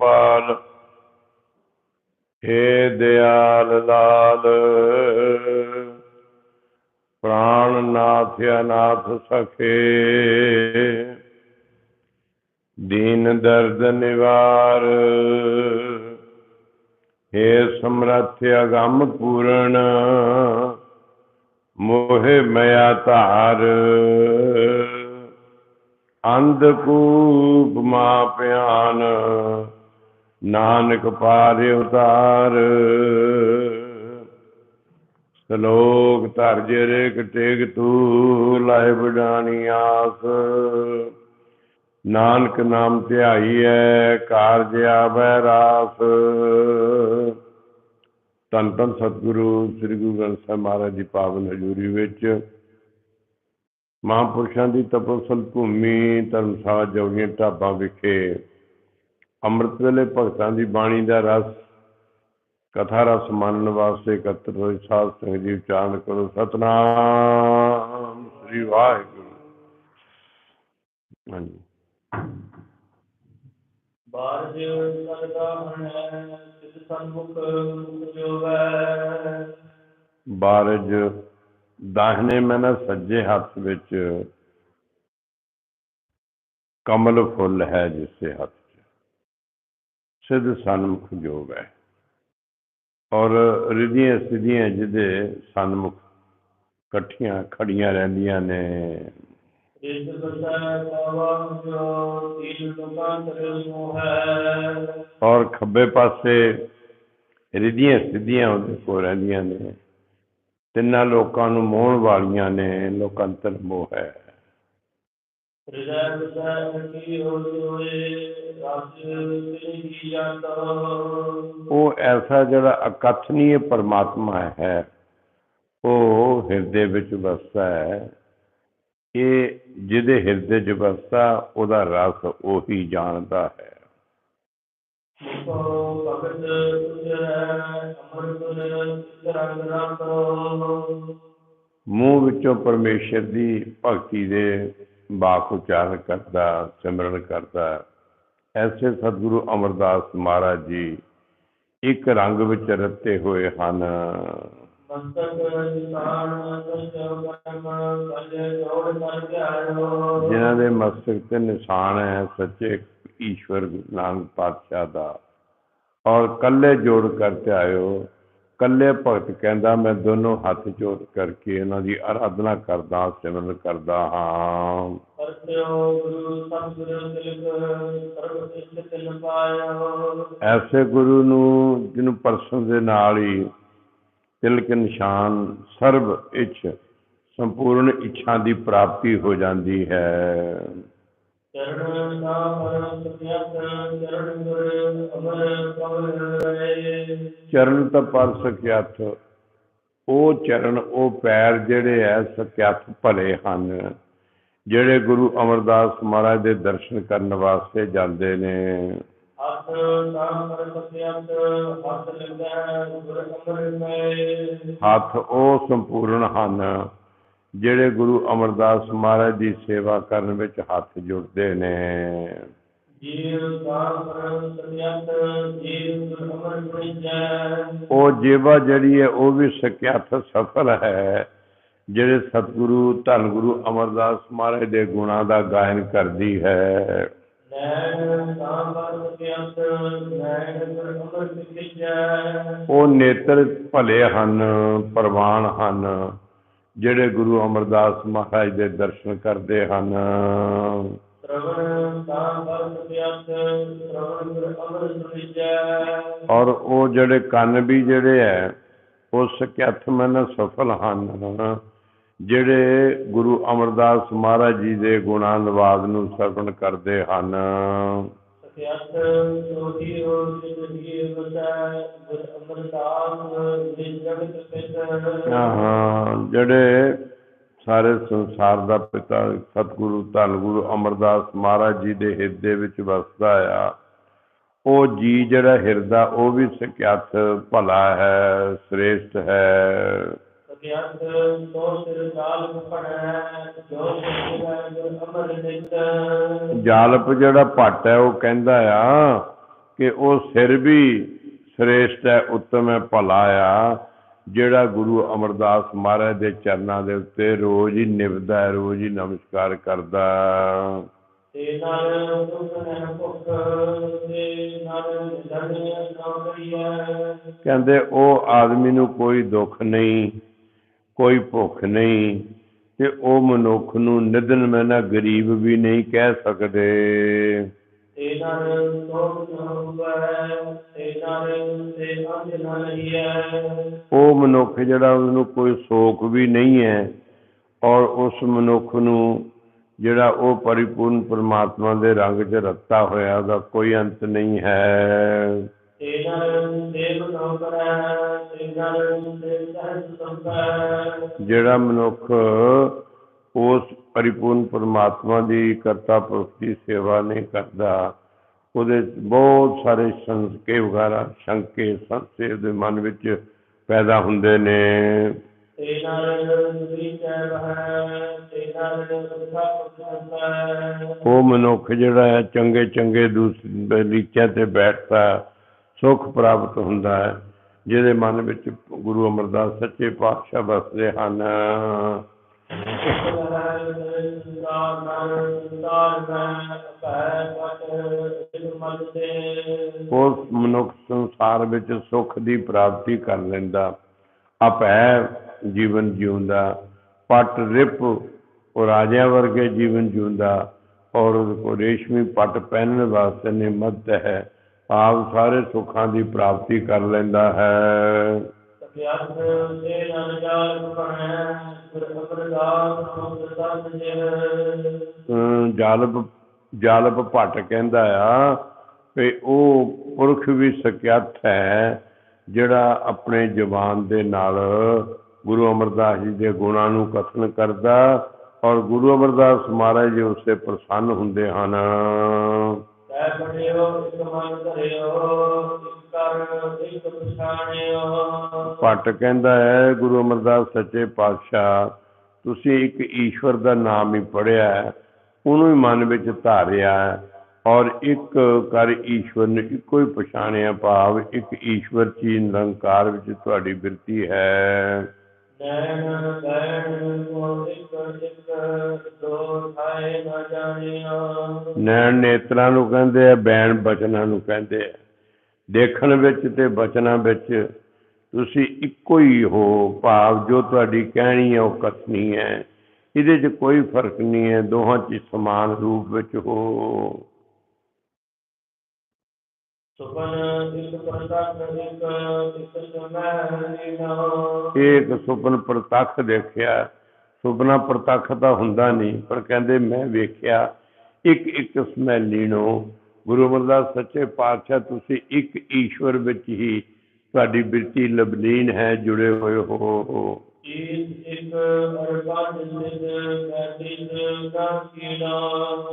ਗੋਪਾਲ ਏ ਦਿਆਲ ਲਾਲ ਪ੍ਰਾਨ ਨਾਥ ਅਨਾਥ ਸਖੇ, ਦੀਨ ਦਰਦ ਨਿਵਾਰ। ਏ ਸਮਰਥ ਅਗੰਮ ਪੂਰਨ, ਮੋਹਿ ਮਿਆ ਧਾਰ। ਅੰਧ ਕੂਪ ਮਾ ਨਾਨਕ ਪਾਰ ਉਤਾਰ। ਸ਼ਲੋਕ ਧਰ ਜਰੇ ਟੇਕ ਤੂ ਲਾਇ ਬਡਾਣੀ ਆਸ। ਨਾਨਕ ਨਾਮ ਧਿਆਈਐ, ਕਾਰਜ ਆਵੈ ਰਾਸ। ਧੰਨ ਧੰਨ ਸਤਿਗੁਰੂ, ਸ੍ਰੀ ਗੁਰੂ ਗ੍ਰੰਥ ਸਾਹਿਬ ਮਹਾਰਾਜ ਦੀ ਪਾਵਨ ਹਜ਼ੂਰੀ ਵਿੱਚ ਮਹਾਂਪੁਰਸ਼ਾਂ ਦੀ ਤਪੋਸਲ ਭੂਮੀ ਧਰਮਸ਼ਾਲਾ ਜੋਗੀਆਂ ਢਾਬਾ ਵਿਖੇ ਅੰਮ੍ਰਿਤ ਵੇਲੇ ਭਗਤਾਂ ਦੀ ਬਾਣੀ ਦਾ ਰਸ ਕਥਾ ਰਸ ਮੰਨਣ ਵਾਸਤੇ ਇਕੱਤਰ ਹੋਏ ਸਾਧ ਸੰਗਤ ਜੀ ਉਚਾਰਨ ਕਰੋ ਸਤਨਾਮ ਸ੍ਰੀ ਵਾਹਿਗੁਰੂ। ਹਾਂਜੀ। ਬਾਰਜ ਸਦਾ ਹੈ ਸਿਧ ਸੰਮੁਖ ਮੁਖ ਜੋਵੈ ਬਾਰਜ ਦਾਹਿਨੇ ਮਨ ਸੱਜੇ ਹੱਥ ਵਿੱਚ ਕਮਲ ਫੁੱਲ ਹੈ ਜਿਸੇ ਹੱਥ ਸਿੱਧ ਸਨਮੁਖ ਜੋਗ ਹੈ। ਔਰ ਰਿਧੀਆਂ ਸਿਧੀਆਂ ਜਿਹਦੇ ਸਨਮੁਖ ਇਕੱਠੀਆਂ ਖੜੀਆਂ ਰਹਿੰਦੀਆਂ ਨੇ। ਇਸ ਬਸੈ ਪਾਵਾ ਜੋ ਤੀਲ ਲੋਕਾਂ ਹੈ ਔਰ ਖੱਬੇ ਪਾਸੇ ਰਿਧੀਆਂ ਸਿੱਧੀਆਂ ਉਹਦੇ ਕੋਲ ਰਹਿੰਦੀਆਂ ਨੇ। ਤਿੰਨਾਂ ਲੋਕਾਂ ਨੂੰ ਮੋਹਣ ਵਾਲੀਆਂ ਨੇ। ਲੋਕਾਂਤਰ ਮੋਹ ਹੈ। ਹਿਰਦੈ ਕੀ ਹੋਏ ਉਹ ਐਸਾ ਜਿਹੜਾ ਅਕਥਨੀय ਪਰਮਾਤਮਾ ਹੈ ਉਹ ਹਿਰਦੇ ਵਿੱਚ ਵਸਦਾ ਹੈ। ਇਹ ਜਿਹਦੇ ਹਿਰਦੇ 'ਚ ਵਸਦਾ ਉਹਦਾ ਰਸ ਉਹੀ ਜਾਣਦਾ ਹੈ। ਮੂੰਹ ਵਿੱਚੋਂ ਪਰਮੇਸ਼ਰ ਦੀ ਭਗਤੀ ਦੇ ਬਾਕ ਉਚਾਰਨ ਕਰਦਾ, ਸਿਮਰਨ ਕਰਦਾ। ਐਸੇ ਸਤਿਗੁਰੂ ਅਮਰਦਾਸ ਮਹਾਰਾਜ ਜੀ ਇੱਕ ਰੰਗ ਵਿੱਚ ਰੱਤੇ ਹੋਏ ਹਨ। ਜਿਨ੍ਹਾਂ ਦੇ ਮਸਤਕ ਤੇ ਨਿਸ਼ਾਨ ਹੈ ਸੱਚੇ ਈਸ਼ਵਰ ਨਾਨਕ ਪਾਤਸ਼ਾਹ ਦਾ। ਔਰ ਕੱਲੇ ਜੋੜ ਕਰਕੇ ਆਇਓ। ਕੱਲੇ ਭਗਤ ਕਹਿੰਦਾ ਮੈਂ ਦੋਨੋਂ ਹੱਥ ਜੋੜ ਕਰਕੇ ਇਹਨਾਂ ਦੀ ਆਰਾਧਨਾ ਕਰਦਾ ਸਿਮਰਨ ਕਰਦਾ ਹਾਂ। ਐਸੇ ਗੁਰੂ ਨੂੰ ਜਿਹਨੂੰ ਪਰਸਨ ਦੇ ਨਾਲ ਹੀ ਤਿਲਕ ਨਿਸ਼ਾਨ ਸਰਬ ਇੱਛ ਸੰਪੂਰਨ ਇੱਛਾ ਦੀ ਪ੍ਰਾਪਤੀ ਹੋ ਜਾਂਦੀ ਹੈ। ਚਰਨ ਨਾਮ ਸਤਿਅਤ ਚਰਨ ਗੁਰ ਅਮਰ ਪਵਨ ਰੇ ਚਰਨ ਤਾਂ ਪਰ ਸਕਿਆਥ ਉਹ ਚਰਨ ਉਹ ਪੈਰ ਜਿਹੜੇ ਐ ਸਕਿਆਥ ਭਲੇ ਹਨ ਜਿਹੜੇ ਗੁਰੂ ਅਮਰਦਾਸ ਮਹਾਰਾਜ ਦੇ ਦਰਸ਼ਨ ਕਰਨ ਵਾਸਤੇ ਜਾਂਦੇ ਨੇ ਹੱਥ ਨਾਮ ਸਤਿਅਤ ਹੱਥ ਲੱਗੈ ਗੁਰ ਅਮਰ ਮੇ ਹੱਥ ਉਹ ਸੰਪੂਰਨ ਹਨ ਜਿਹੜੇ ਗੁਰੂ ਅਮਰਦਾਸ ਮਹਾਰਾਜ ਦੀ ਸੇਵਾ ਕਰਨ ਵਿੱਚ ਹੱਥ ਜੁੜਦੇ ਨੇ। ਉਹ ਜੀਵਾ ਜਿਹੜੀ ਹੈ ਉਹ ਵੀ ਸਕਿਆਥ ਸਫਲ ਹੈ। ਜਿਹੜੇ ਸਤਿਗੁਰੂ ਧੰਨ ਗੁਰੂ ਅਮਰਦਾਸ ਮਹਾਰਾਜ ਦੇ ਗੁਣਾਂ ਦਾ ਗਾਇਨ ਕਰਦੀ ਹੈ। ਉਹ ਨੇਤਰ ਭਲੇ ਹਨ ਪ੍ਰਵਾਨ ਹਨ। ਜਿਹੜੇ ਗੁਰੂ ਅਮਰਦਾਸ ਮਹਾਰਾਜ ਦੇ ਦਰਸ਼ਨ ਕਰਦੇ ਹਨ। ਔਰ ਉਹ ਜਿਹੜੇ ਕੰਨ ਵੀ ਜਿਹੜੇ ਹੈ ਉਹ ਸਕਿਆਥ ਮਨ ਸਫਲ ਹਨ। ਜਿਹੜੇ ਗੁਰੂ ਅਮਰਦਾਸ ਮਹਾਰਾਜ ਜੀ ਦੇ ਗੁਣਾਂ ਨਵਾਜ਼ ਨੂੰ ਸਰਵਣ ਕਰਦੇ ਹਨ। ਸਤਿਅਤ ਸੋਧੀ ਜਿੰਦਗੀ ਬਸੈ ਗੁਰ ਅਮਰਦਾਸ ਦੇ ਜਗਤ ਪਿਤ ਹਾਂ। ਜਿਹੜੇ ਸਾਰੇ ਸੰਸਾਰ ਦਾ ਪਿਤਾ ਸਤਿਗੁਰੂ ਧੰਨ ਗੁਰੂ ਅਮਰਦਾਸ ਮਹਾਰਾਜ ਜੀ ਦੇ ਹਿਰਦੇ ਵਿੱਚ ਵਸਦਾ ਆ ਉਹ ਜੀ ਜਿਹੜਾ ਹਿਰਦਾ ਉਹ ਵੀ ਸਕਿਆਥ ਭਲਾ ਹੈ ਸ੍ਰੇਸ਼ਟ ਹੈ। ਸਿਰ ਪੜੈ ਜਾਲਪ ਜਿਹੜਾ ਭੱਟ ਹੈ ਉਹ ਕਹਿੰਦਾ ਆ ਕਿ ਉਹ ਸਿਰ ਵੀ ਸ੍ਰੇਸ਼ਟ ਹੈ ਉੱਤਮ ਹੈ ਭਲਾ ਆ। ਜਿਹੜਾ ਗੁਰੂ ਅਮਰਦਾਸ ਮਹਾਰਾਜ ਦੇ ਚਰਨਾਂ ਦੇ ਉੱਤੇ ਰੋਜ਼ ਹੀ ਨਿਭਦਾ ਹੈ ਰੋਜ਼ ਹੀ ਨਮਸਕਾਰ ਕਰਦਾ ਤੇ ਨਾਲ ਕਹਿੰਦੇ ਉਹ ਆਦਮੀ ਨੂੰ ਕੋਈ ਦੁੱਖ ਨਹੀਂ ਕੋਈ ਭੁੱਖ ਨਹੀਂ ਤੇ ਉਹ ਮਨੁੱਖ ਨੂੰ ਨਿਧਨ ਮੈਂ ਨਾ ਗਰੀਬ ਵੀ ਨਹੀਂ ਕਹਿ ਸਕਦੇ। ਉਹ ਮਨੁੱਖ ਜਿਹੜਾ ਉਹਨੂੰ ਕੋਈ ਸੋਖ ਵੀ ਨਹੀਂ ਹੈ ਔਰ ਉਸ ਮਨੁੱਖ ਨੂੰ ਜਿਹੜਾ ਉਹ ਪਰਿਪੂਰਨ ਪਰਮਾਤਮਾ ਦੇ ਰੰਗ 'ਚ ਰੱਤਾ ਹੋਇਆ ਉਹਦਾ ਕੋਈ ਅੰਤ ਨਹੀਂ ਹੈ। ਜਿਹੜਾ ਮਨੁੱਖ ਉਸ ਪਰਿਪੂਰਨ ਪਰਮਾਤਮਾ ਦੀ ਕਰਤਾ ਪੁਰਖ ਦੀ ਸੇਵਾ ਨਹੀਂ ਕਰਦਾ। ਉਹਦੇ ਬਹੁਤ ਸਾਰੇ ਸੰਸਕੇ ਵਗੈਰਾ ਸ਼ੰਕੇ ਸੰਸ਼ੇ ਦੇ ਮਨ ਵਿੱਚ ਪੈਦਾ ਹੁੰਦੇ ਨੇ। ਉਹ ਮਨੁੱਖ ਜਿਹੜਾ ਹੈ ਚੰਗੇ ਚੰਗੇ ਦੂਸਰੇ ਲੀਚਿਆਂ ਤੇ ਬੈਠਦਾ ਸੁੱਖ ਪ੍ਰਾਪਤ ਹੁੰਦਾ ਹੈ ਜਿਹਦੇ ਮਨ ਵਿੱਚ ਗੁਰੂ ਅਮਰਦਾਸ ਸੱਚੇ ਪਾਤਸ਼ਾਹ ਵਸਦੇ ਹਨ। ਉਸ ਮਨੁੱਖ ਸੰਸਾਰ ਵਿੱਚ ਸੁੱਖ ਦੀ ਪ੍ਰਾਪਤੀ ਕਰ ਲੈਂਦਾ। ਆਪੈ ਜੀਵਨ ਜਿਉਂਦਾ। ਪਟ ਰਿਪ ਉਹ ਰਾਜਿਆਂ ਵਰਗੇ ਜੀਵਨ ਜਿਉਂਦਾ। ਔਰ ਉਹਦੇ ਰੇਸ਼ਮੀ ਪੱਟ ਪਹਿਨਣ ਵਾਸਤੇ ਨਿਮਤ ਹੈ। ਆਪ ਸਾਰੇ ਸੁੱਖਾਂ ਦੀ ਪ੍ਰਾਪਤੀ ਕਰ ਲੈਂਦਾ ਹੈ। ਅਮ ਜਾਲਬ ਜਾਲਬ ਭੱਟ ਕਹਿੰਦਾ ਆ ਵੀ ਉਹ ਪੁਰਖ ਵੀ ਸਕਿਆਤ ਹੈ, ਜਿਹੜਾ ਆਪਣੇ ਜ਼ੁਬਾਨ ਦੇ ਨਾਲ ਗੁਰੂ ਅਮਰਦਾਸ ਜੀ ਦੇ ਗੁਣਾਂ ਨੂੰ ਕਥਨ ਕਰਦਾ ਔਰ ਗੁਰੂ ਅਮਰਦਾਸ ਮਹਾਰਾਜ ਜੀ ਉਸੇ ਪ੍ਰਸੰਨ ਹੁੰਦੇ ਹਨ। ਭੱਟ ਕਹਿੰਦਾ ਹੈ, ਗੁਰੂ ਅਮਰਦਾਸ ਸੱਚੇ ਪਾਤਸ਼ਾਹ, ਤੁਸੀਂ ਇੱਕ ਈਸ਼ਵਰ ਦਾ ਨਾਮ ਹੀ ਪੜਿਆ ਉਹਨੂੰ ਹੀ ਮਨ ਵਿੱਚ ਧਾਰਿਆ ਔਰ ਇੱਕ ਕਰ ਈਸ਼ਵਰ ਨੂੰ ਇੱਕੋ ਹੀ ਪਛਾਣਿਆ ਭਾਵ, ਇੱਕ ਈਸ਼ਵਰ ਚੀ ਨਿਰੰਕਾਰ ਵਿੱਚ ਤੁਹਾਡੀ ਬਿਰਤੀ ਹੈ। ਨੈਣ ਨੇਤਰਾਂ ਨੂੰ ਕਹਿੰਦੇ ਆ, ਬੈਣ ਬਚਨਾਂ ਨੂੰ ਕਹਿੰਦੇ ਆ। ਦੇਖਣ ਵਿੱਚ ਤੇ ਬਚਨਾਂ ਵਿੱਚ ਤੁਸੀਂ ਇੱਕੋ ਹੀ ਹੋ, ਭਾਵ ਜੋ ਤੁਹਾਡੀ ਕਹਿਣੀ ਹੈ ਉਹ ਕਥਨੀ ਹੈ। ਇਹਦੇ 'ਚ ਕੋਈ ਫ਼ਰਕ ਨਹੀਂ ਹੈ, ਦੋਹਾਂ 'ਚ ਸਮਾਨ ਰੂਪ ਵਿੱਚ ਹੋ। ਸੁਪਨ ਇੱਕ ਪ੍ਰਤੱਖ ਇੱਕ ਸੁਪਨ ਪ੍ਰਤੱਖ ਦੇਖਿਆ। ਸੁਪਨਾ ਪ੍ਰਤੱਖ ਤਾਂ ਹੁੰਦਾ ਨਹੀਂ ਪਰ ਕਹਿੰਦੇ ਮੈਂ ਵੇਖਿਆ ਇੱਕ ਇੱਕ ਸਮੈਲੀ ਨੂੰ ਗੁਰੂ ਅਮਰਦਾਸ ਸੱਚੇ ਪਾਤਸ਼ਾਹ ਤੁਸੀਂ ਇੱਕ ਈਸ਼ਵਰ ਵਿੱਚ ਹੀ ਤੁਹਾਡੀ ਬਿਰਤੀ ਲਬਲੀਨ ਹੈ ਜੁੜੇ ਹੋਏ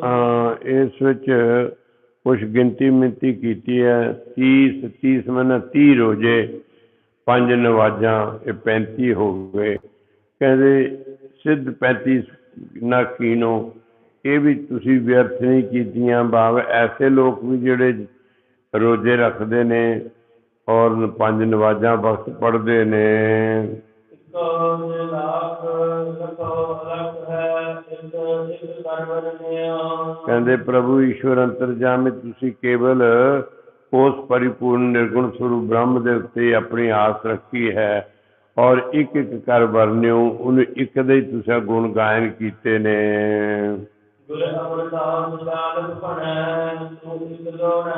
ਹਾਂ ਇਸ ਵਿੱਚ ਕੁਝ ਗਿਣਤੀ ਮਿੰਤੀ ਕੀਤੀ ਹੈ 30 30 ਮਹੀਨਾ 30 ਰੋਜੇ, ਪੰਜ ਨਵਾਜ਼ਾਂ, ਇਹ 35 ਹੋ ਗਏ। ਕਹਿੰਦੇ, ਸਿੱਧ 35 ਨਾ ਕੀਨੋ, ਇਹ ਵੀ ਤੁਸੀਂ ਵਿਅਰਥ ਨਹੀਂ ਕੀਤੀਆਂ, ਭਾਵ ਐਸੇ ਲੋਕ ਵੀ ਜਿਹੜੇ ਰੋਜੇ ਰੱਖਦੇ ਨੇ ਔਰ ਪੰਜ ਨਵਾਜ਼ਾਂ ਵਕਤ ਪੜ੍ਹਦੇ ਨੇ। ਇੱਕੋ ਲੱਖ ਲੱਖੋ ਲੱਖ ਹੈ। ਇੱਕ ਇੱਕ ਕਹਿੰਦੇ, ਪ੍ਰਭੂ ਈਸ਼ਵਰ ਅੰਤਰਜਾਮੀ ਤੁਸੀਂ ਕੇਵਲ ਉਸ ਪਰਿਪੂਰਨ ਨਿਰਗੁਣ ਸਰੂਪ ਬ੍ਰਹਮ ਦੇ ਉੱਤੇ ਆਪਣੀ ਆਸ ਰੱਖੀ ਹੈ ਔਰ ਇੱਕ ਇੱਕ ਕਰ ਵਰਨਿਓ, ਉਹਨੂੰ ਇੱਕ ਦੇ ਤੁਸੀਂ ਗੁਣ ਗਾਇਨ ਕੀਤੇ ਨੇ। ਗੁਰ ਅਮਰਦਾਸ ਜਾਲ ਭਣੈ ਤੂੰ ਇੱਕ ਲੋੜ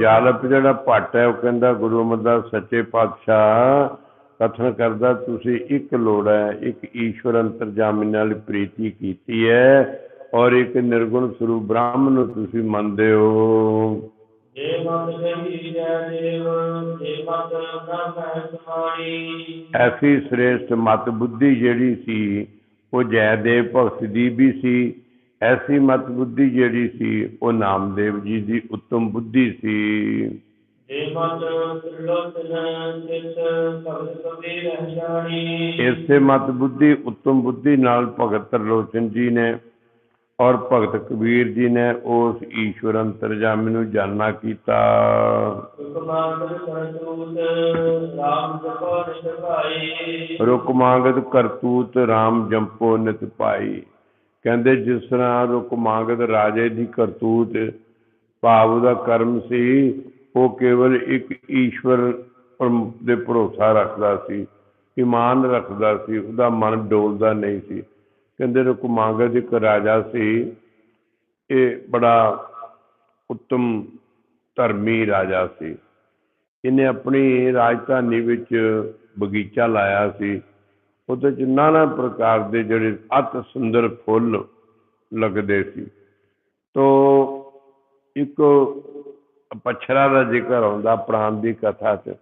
ਜਾਲਪ ਜਿਹੜਾ ਭੱਟ ਹੈ, ਉਹ ਕਹਿੰਦਾ, ਗੁਰੂ ਅਮਰਦਾਸ ਸੱਚੇ ਪਾਤਸ਼ਾਹ ਕਥਨ ਕਰਦਾ ਤੁਸੀਂ ਇੱਕ ਲੋੜ ਹੈ ਇੱਕ ਈਸ਼ਵਰ ਅੰਤਰਜਾਮੀ ਨਾਲ ਪ੍ਰੀਤੀ ਕੀਤੀ ਹੈ ਔਰ ਇੱਕ ਨਿਰਗੁਣ ਸਰੂਪ ਬ੍ਰਹਮ ਨੂੰ ਤੁਸੀਂ ਮੰਨਦੇ ਹੋ। ਜੇ ਜੈ ਜੇ ਐਸੀ ਸ੍ਰੇਸ਼ਟ ਮਤ ਬੁੱਧੀ ਜਿਹੜੀ ਸੀ ਉਹ ਜੈਦੇਵ ਭਗਤ ਦੀ ਵੀ ਸੀ। ਐਸੀ ਮਤ ਬੁੱਧੀ ਜਿਹੜੀ ਸੀ ਉਹ ਨਾਮਦੇਵ ਜੀ ਦੀ ਉੱਤਮ ਬੁੱਧੀ ਸੀ। ਜੇ ਇਸੇ ਮਤ ਬੁੱਧੀ, ਉੱਤਮ ਬੁੱਧੀ ਨਾਲ ਭਗਤ ਤਰਲੋਚਨ ਜੀ ਨੇ ਔਰ ਭਗਤ ਕਬੀਰ ਜੀ ਨੇ ਉਸ ਈਸ਼ਵਰ ਅੰਤਰਜਾਮੀ ਨੂੰ ਜਾਣਨਾ ਕੀਤਾ। ਕਰਤੂਤ ਰਾਮ ਰੁਕ ਮੰਗਤ ਕਰਤੂਤ RAM ਜੰਪੋ ਨਿਤ ਪਾਈ ਕਹਿੰਦੇ ਜਿਸ ਤਰ੍ਹਾਂ ਰੁਕ ਮੰਗਤ ਰਾਜੇ ਦੀ ਕਰਤੂਤ ਭਾਵ ਦਾ ਕਰਮ ਸੀ ਉਹ ਕੇਵਲ ਇੱਕ ਈਸ਼ਵਰ ਦੇ ਭਰੋਸਾ ਰੱਖਦਾ ਸੀ, ਇਮਾਨ ਰੱਖਦਾ ਸੀ ਉਹਦਾ ਮਨ ਡੋਲਦਾ ਨਹੀਂ ਸੀ। ਕਹਿੰਦੇ ਰੁਕ ਇੱਕ ਰਾਜਾ ਸੀ, ਇਹ ਬੜਾ ਉੱਤਮ ਧਰਮੀ ਰਾਜਾ ਸੀ। ਇਹਨੇ ਆਪਣੀ ਰਾਜਧਾਨੀ ਵਿੱਚ ਬਗੀਚਾ ਲਾਇਆ ਸੀ। ਉਹਦੇ ਚ ਨਾਨਾ ਪ੍ਰਕਾਰ ਦੇ ਜਿਹੜੇ ਅਤ ਸੁੰਦਰ ਫੁੱਲ ਲੱਗਦੇ ਸੀ। ਤੋ ਇੱਕ ਪਛਰਾ ਦਾ ਜ਼ਿਕਰ ਆਉਂਦਾ, ਪ੍ਰਾਣ ਦੀ ਕਥਾ 'ਚ।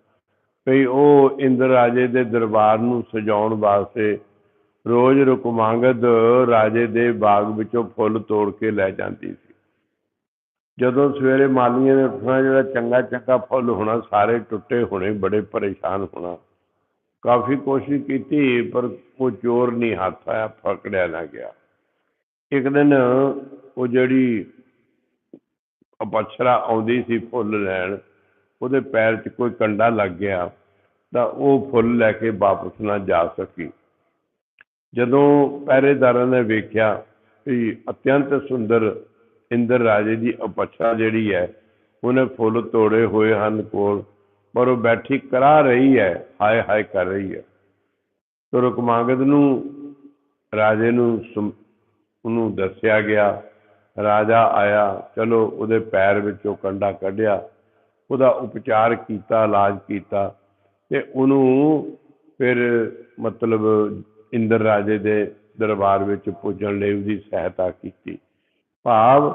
ਵੀ ਉਹ ਇੰਦਰ ਰਾਜੇ ਦੇ ਦਰਬਾਰ ਨੂੰ ਸਜਾਉਣ ਵਾਸਤੇ ਰੋਜ਼ ਰੁਕਮਾਂਗਦ ਰਾਜੇ ਦੇ ਬਾਗ ਵਿੱਚੋਂ ਫੁੱਲ ਤੋੜ ਕੇ ਲੈ ਜਾਂਦੀ ਸੀ। ਜਦੋਂ ਸਵੇਰੇ ਮਾਲੀਆਂ ਨੇ ਉੱਠਣਾ, ਜਿਹੜਾ ਚੰਗਾ ਚੰਗਾ ਫੁੱਲ ਹੋਣਾ, ਸਾਰੇ ਟੁੱਟੇ ਹੋਣੇ, ਬੜੇ ਪਰੇਸ਼ਾਨ ਹੋਣਾ। ਕਾਫੀ ਕੋਸ਼ਿਸ਼ ਕੀਤੀ, ਪਰ ਉਹ ਚੋਰ ਨਹੀਂ ਹੱਥ ਆਇਆ ਪਕੜਿਆ ਨਾ ਗਿਆ। ਇੱਕ ਦਿਨ ਉਹ ਜਿਹੜੀ ਅਪਛਰਾ ਆਉਂਦੀ ਸੀ ਫੁੱਲ ਲੈਣ, ਉਹਦੇ ਪੈਰ 'ਚ ਕੋਈ ਕੰਡਾ ਲੱਗ ਗਿਆ ਤਾਂ ਉਹ ਫੁੱਲ ਲੈ ਕੇ ਵਾਪਸ ਨਾ ਜਾ ਸਕੀ। ਜਦੋਂ ਪਹਿਰੇਦਾਰਾਂ ਨੇ ਵੇਖਿਆ ਕਿ ਅਤਿਅੰਤ ਸੁੰਦਰ ਇੰਦਰ ਰਾਜੇ ਦੀ ਅਪਛਰਾ ਜਿਹੜੀ ਹੈ, ਉਹਨੇ ਫੁੱਲ ਤੋੜੇ ਹੋਏ ਹਨ ਕੋਲ, ਪਰ ਉਹ ਬੈਠੀ ਕਰਾ ਰਹੀ ਹੈ, ਹਾਏ ਹਾਏ ਕਰ ਰਹੀ ਹੈ। ਤੋ ਰੁਕਮਾਂਗਦ ਨੂੰ, ਰਾਜੇ ਨੂੰ ਸੁਮ- ਉਹਨੂੰ ਦੱਸਿਆ ਗਿਆ ਰਾਜਾ ਆਇਆ, ਚਲੋ ਉਹਦੇ ਪੈਰ ਵਿੱਚੋਂ ਕੰਡਾ ਕੱਢਿਆ, ਉਹਦਾ ਉਪਚਾਰ ਕੀਤਾ, ਇਲਾਜ ਕੀਤਾ ਤੇ ਉਹਨੂੰ ਫਿਰ ਮਤਲਬ ਇੰਦਰ ਰਾਜੇ ਦੇ ਦਰਬਾਰ ਵਿੱਚ ਪੁੱਜਣ ਲਈ ਉਹਦੀ ਸਹਾਇਤਾ ਕੀਤੀ। ਭਾਵ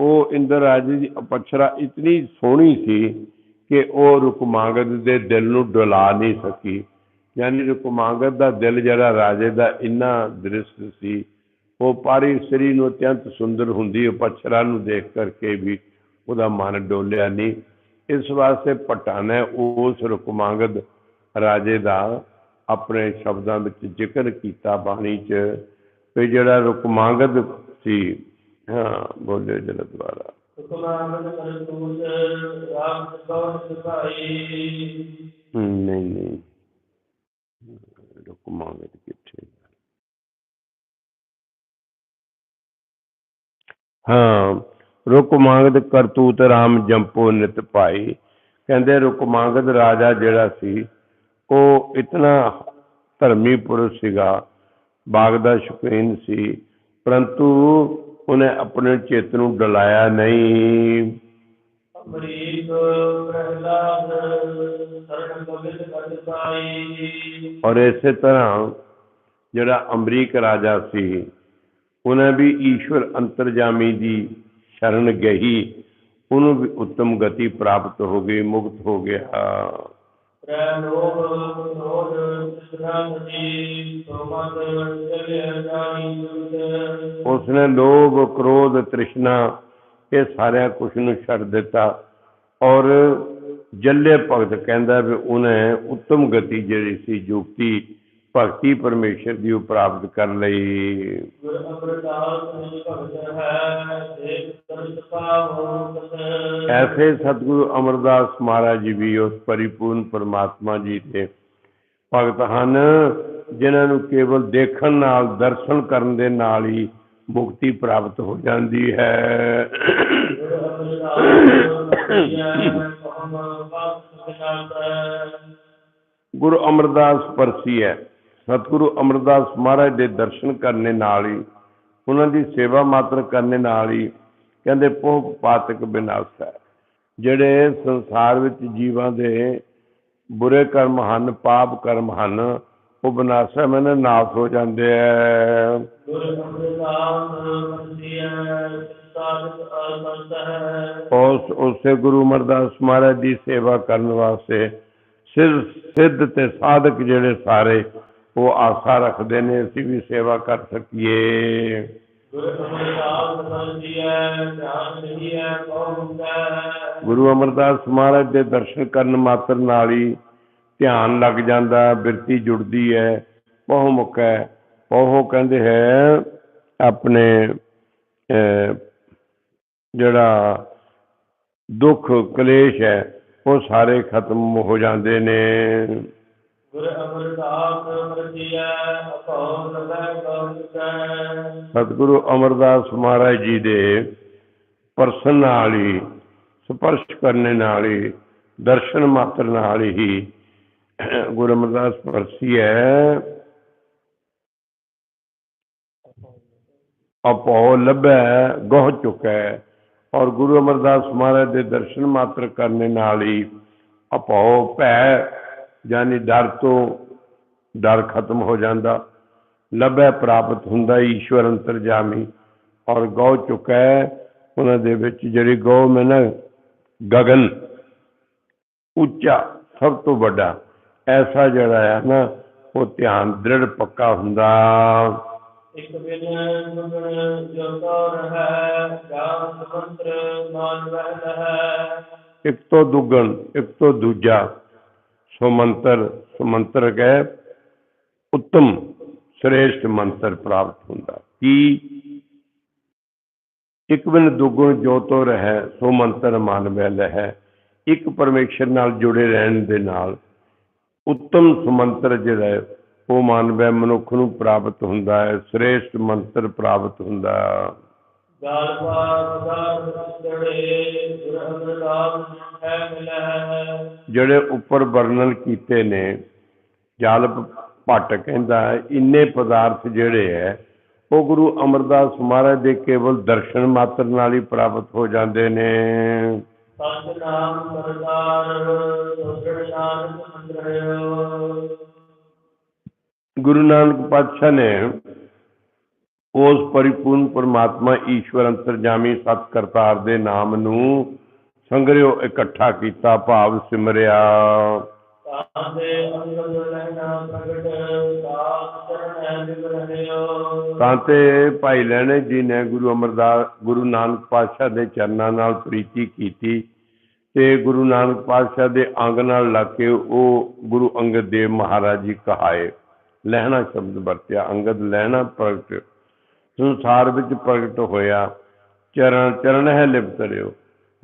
ਉਹ ਇੰਦਰ ਰਾਜੇ ਦੀ ਅਪਛਰਾ ਇਤਨੀ ਸੋਹਣੀ ਸੀ ਕਿ ਉਹ ਰੁਕਮਾਂਗਦ ਦੇ ਦਿਲ ਨੂੰ ਡੁਲਾ ਨਹੀਂ ਸਕੀ। ਯਾਨੀ ਰੁਕਮਾਂਗਦ ਦਾ ਦਿਲ ਜਿਹੜਾ ਰਾਜੇ ਦਾ ਇੰਨਾ ਦ੍ਰਿਸ਼ਟ ਸੀ ਉਹ ਪਾਰੀ ਇਸਤਰੀ ਨੂੰ ਅਤਿਅੰਤ ਸੁੰਦਰ ਹੁੰਦੀ ਅਪਛਰਾ ਨੂੰ ਦੇਖ ਕਰਕੇ ਵੀ ਉਹਦਾ ਮਨ ਡੋਲਿਆ ਨਹੀਂ। ਇਸ ਵਾਸਤੇ ਭੱਟਾ ਨੇ ਉਸ ਰੁਕਮਾਂਗਦ ਰਾਜੇ ਦਾ ਆਪਣੇ ਸ਼ਬਦਾਂ ਵਿੱਚ ਜ਼ਿਕਰ ਕੀਤਾ ਬਾਣੀ 'ਚ ਵੀ ਜਿਹੜਾ ਰੁਕਮਾਂਗਦ ਸੀ ਹਾਂ ਬੋਲੇ ਜਲ ਦੁਆਰਾ ਹੁਕਮਾਂਤ ਕਰਤੂਤ ਰਾਮ ਜਪੋ ਨਿਤ ਭਾਈ ਹਮ, ਨਹੀਂ ਨਹੀਂ। ਰੁਕਮਾਂਗਦ ਕਿੱਥੇ? ਹਾਂ ਰੁਕ ਮੰਗਦ ਕਰਤੂਤ RAM ਜੰਪੋ ਨਿਤ ਭਾਈ। ਕਹਿੰਦੇ ਰੁਕ ਮੰਗਦ ਰਾਜਾ ਜਿਹੜਾ ਸੀ ਉਹ ਇਤਨਾ ਧਰਮੀ ਪੁਰਸ਼ ਸੀਗਾ ਬਾਗ ਦਾ ਸ਼ੌਕੀਨ ਸੀ ਪਰੰਤੂ ਉਹਨੇ ਆਪਣੇ ਚਿੱਤ ਨੂੰ ਡਲਾਇਆ ਨਹੀਂ। ਅਮਰੀਕ ਪ੍ਰਹਲਾਦ ਸਰਨ ਪਵਿੱਤ ਕਰ ਪਾਈ। ਔਰ ਇਸੇ ਤਰ੍ਹਾਂ ਜਿਹੜਾ ਅਮਰੀਕ ਰਾਜਾ ਸੀ ਉਹਨੇ ਵੀ ਈਸ਼ਵਰ ਅੰਤਰਜਾਮੀ ਦੀ ਸ਼ਰਨ ਗਈ ਉਹਨੂੰ ਵੀ ਉੱਤਮ ਗਤੀ ਪ੍ਰਾਪਤ ਹੋ ਗਈ, ਮੁਕਤ ਹੋ ਗਿਆ। ਪ੍ਰੈ ਕ੍ਰੋਧ ਤ੍ਰਿਸ਼ਨਾ ਸੋਮਤ ਚਲੇ ਜਾਣੀ ਉਸਨੇ ਲੋਭ, ਕ੍ਰੋਧ, ਤ੍ਰਿਸ਼ਨਾ ਇਹ ਸਾਰਿਆਂ ਕੁਛ ਨੂੰ ਛੱਡ ਦਿੱਤਾ ਔਰ ਜੱਲੇ ਭਗਤ ਕਹਿੰਦਾ ਵੀ ਉਹਨੇ ਉੱਤਮ ਗਤੀ ਜਿਹੜੀ ਸੀ ਯੁਕਤੀ ਭਗਤੀ ਪਰਮੇਸ਼ਰ ਦੀ ਉਹ ਪ੍ਰਾਪਤ ਕਰਨ ਲਈ। ਐਸੇ ਸਤਿਗੁਰੂ ਅਮਰਦਾਸ ਮਹਾਰਾਜ ਜੀ ਵੀ ਉਸ ਪਰਿਪੂਰਨ ਪਰਮਾਤਮਾ ਜੀ ਦੇ ਭਗਤ ਹਨ, ਜਿਨ੍ਹਾਂ ਨੂੰ ਕੇਵਲ ਦੇਖਣ ਨਾਲ, ਦਰਸ਼ਨ ਕਰਨ ਦੇ ਨਾਲ ਹੀ ਮੁਕਤੀ ਪ੍ਰਾਪਤ ਹੋ ਜਾਂਦੀ ਹੈ। ਗੁਰੂ ਅਮਰਦਾਸ ਪਰਸੀ ਹੈ। ਸਤਿਗੁਰੂ ਅਮਰਦਾਸ ਮਹਾਰਾਜ ਦੇ ਦਰਸ਼ਨ ਕਰਨੇ ਨਾਲ ਹੀ, ਉਹਨਾਂ ਦੀ ਸੇਵਾ ਮਾਤਰ ਕਰਨੇ ਨਾਲ ਹੀ ਕਹਿੰਦੇ ਪੋਹ ਪਾਤਕ ਵਿਨਾਸ਼ ਹੈ ਜਿਹੜੇ ਸੰਸਾਰ ਵਿੱਚ ਜੀਵਾਂ ਦੇ ਬੁਰੇ ਕਰਮ ਹਨ, ਪਾਪ ਕਰਮ ਹਨ, ਉਹ ਵਿਨਾਸ਼ਾ ਮੈਨੇ ਨਾਸ਼ ਹੋ ਜਾਂਦੇ ਹੈ ਉਸ, ਉਸੇ ਗੁਰੂ ਅਮਰਦਾਸ ਮਹਾਰਾਜ ਦੀ ਸੇਵਾ ਕਰਨ ਵਾਸਤੇ ਸਿਰ, ਸਿੱਧ ਤੇ ਸਾਧਕ ਜਿਹੜੇ ਸਾਰੇ ਉਹ ਆਸਾ ਰੱਖਦੇ ਨੇ, ਅਸੀਂ ਵੀ ਸੇਵਾ ਕਰ ਸਕੀਏ। ਗੁਰੂ ਅਮਰਦਾਸ ਮਹਾਰਾਜ ਦੇ ਦਰਸ਼ਨ ਕਰਨ ਮਾਤਰ ਨਾਲ ਹੀ ਧਿਆਨ ਲੱਗ ਜਾਂਦਾ, ਬਿਰਤੀ ਜੁੜਦੀ ਹੈ ਬਹੁ ਮੁਖ ਹੈ। ਉਹ ਕਹਿੰਦੇ ਹੈ, ਆਪਣੇ ਜਿਹੜਾ ਦੁੱਖ ਕਲੇਸ਼ ਹੈ, ਉਹ ਸਾਰੇ ਖਤਮ ਹੋ ਜਾਂਦੇ ਨੇ। ਗੁਰ ਅਮਰਦਾਸ ਪ੍ਰਤੀਐ ਅਪਉ ਲਗੈ ਕਉ ਸਤਿਗੁਰੂ ਅਮਰਦਾਸ ਮਹਾਰਾਜ ਜੀ ਦੇ ਪਰਸਨ ਨਾਲ ਹੀ ਸਪਰਸ਼ ਕਰਨ ਨਾਲ ਹੀ, ਦਰਸ਼ਨ ਮਾਤਰ ਨਾਲ ਹੀ ਗੁਰੂ ਅਮਰਦਾਸ ਪਰਸੀ ਹੈ ਆਪੋ ਲੱਭੈ, ਗੋਹ ਚੁਕੈ ਔਰ ਗੁਰੂ ਅਮਰਦਾਸ ਮਹਾਰਾਜ ਦੇ ਦਰਸ਼ਨ ਮਾਤਰ ਕਰਨ ਨਾਲ ਹੀ ਆਪੋ ਭੈ ਯਾਨੀ ਡਰ ਤੋਂ ਡਰ ਖਤਮ ਹੋ ਜਾਂਦਾ। ਲੱਭੈ ਪ੍ਰਾਪਤ ਹੁੰਦਾ ਈਸ਼ਵਰ ਅੰਤਰਜਾਮੀ। ਔਰ ਗਉ ਚੁਕੈ ਉਹਨਾਂ ਦੇ ਵਿੱਚ ਜਿਹੜੀ ਗਉ ਮੈਂ ਨਾ ਗਗਨ ਉੱਚਾ ਸਭ ਤੋਂ ਵੱਡਾ ਐਸਾ ਜਿਹੜਾ ਹੈ ਨਾ ਉਹ ਧਿਆਨ ਦ੍ਰਿੜ ਪੱਕਾ ਹੁੰਦਾ। ਇਕ ਬਿਨ ਸੁਗਣ ਜੋਤੋ ਰਹੈ ਜਾਨ ਮੰਤਰ ਮਾਨ ਵਹਿ ਹੈ ਇੱਕ ਤੋਂ ਦੁੱਗਣ ਇੱਕ ਤੋਂ ਦੂਜਾ ਸੋ ਸੁਮੰਤਰ ਸੁਮੰਤਰ ਕਹੇ ਉੱਤਮ ਸ੍ਰੇਸ਼ਟ ਮੰਤਰ ਪ੍ਰਾਪਤ ਹੁੰਦਾ। ਕੀ ਇੱਕ ਬਿਨ ਦੁੱਗਣ ਜੋ ਤੋ ਰਹਿ ਸੋ ਮੰਤਰ ਮਨ ਵਿੱਚ ਹੈ ਇੱਕ ਪਰਮੇਸ਼ਰ ਨਾਲ ਜੁੜੇ ਰਹਿਣ ਦੇ ਨਾਲ ਉੱਤਮ ਸੁਮੰਤਰ ਜਿਹੜਾ ਹੈ, ਉਹ ਮਨ ਵਿੱਚ ਮਨੁੱਖ ਨੂੰ ਪ੍ਰਾਪਤ ਹੁੰਦਾ ਹੈ ਸ੍ਰੇਸ਼ਟ ਮੰਤਰ ਪ੍ਰਾਪਤ ਹੁੰਦਾ। ਹੈ ਗਾਲ ਹੈ ਮਿਲੈ। ਜਿਹੜੇ ਉੱਪਰ ਵਰਣਨ ਕੀਤੇ ਨੇ ਜਲ ਭੱਟ ਕਹਿੰਦਾ ਇੰਨੇ ਪਦਾਰਥ ਜਿਹੜੇ ਹੈ ਉਹ ਗੁਰੂ ਅਮਰਦਾਸ ਮਹਾਰਾਜ ਦੇ ਕੇਵਲ ਦਰਸ਼ਨ ਮਾਤਰ ਨਾਲ ਹੀ ਪ੍ਰਾਪਤ ਹੋ ਜਾਂਦੇ ਨੇ। ਸਰਦਾਰ ਮੰਦਰਿਓ ਗੁਰੂ ਨਾਨਕ ਪਾਤਸ਼ਾਹ ਨੇ ਉਸ ਪਰਿਪੂਰਨ ਪਰਮਾਤਮਾ ਈਸ਼ਵਰ ਅੰਤਰਜਾਮੀ ਸਤ ਕਰਤਾਰ ਦੇ ਨਾਮ ਨੂੰ ਸੰਗਰਿਓ ਇਕੱਠਾ ਕੀਤਾ, ਭਾਵ ਸਿਮਰਿਆ। ਤਾਂ ਤੇ ਭਾਈ ਲੈਣੇ ਜੀ ਨੇ ਗੁਰੂ ਅਮਰਦਾਸ, ਗੁਰੂ ਨਾਨਕ ਪਾਤਸ਼ਾਹ ਦੇ ਚਰਨਾਂ ਨਾਲ ਪ੍ਰੀਤੀ ਕੀਤੀ ਤੇ ਗੁਰੂ ਨਾਨਕ ਪਾਤਸ਼ਾਹ ਦੇ ਅੰਗ ਨਾਲ ਲੱਗ ਕੇ ਉਹ ਗੁਰੂ ਅੰਗਦ ਦੇਵ ਮਹਾਰਾਜ ਜੀ ਕਹਾਏ। ਲਹਿਣਾ ਸ਼ਬਦ ਵਰਤਿਆ, ਅੰਗਦ ਲਹਿਣਾ ਪ੍ਰਗਟ ਸੰਸਾਰ ਵਿੱਚ ਪ੍ਰਗਟ ਹੋਇਆ। ਚਰਨ ਚਰਨ ਹੈ ਲਿਪਤ ਰਿਓ।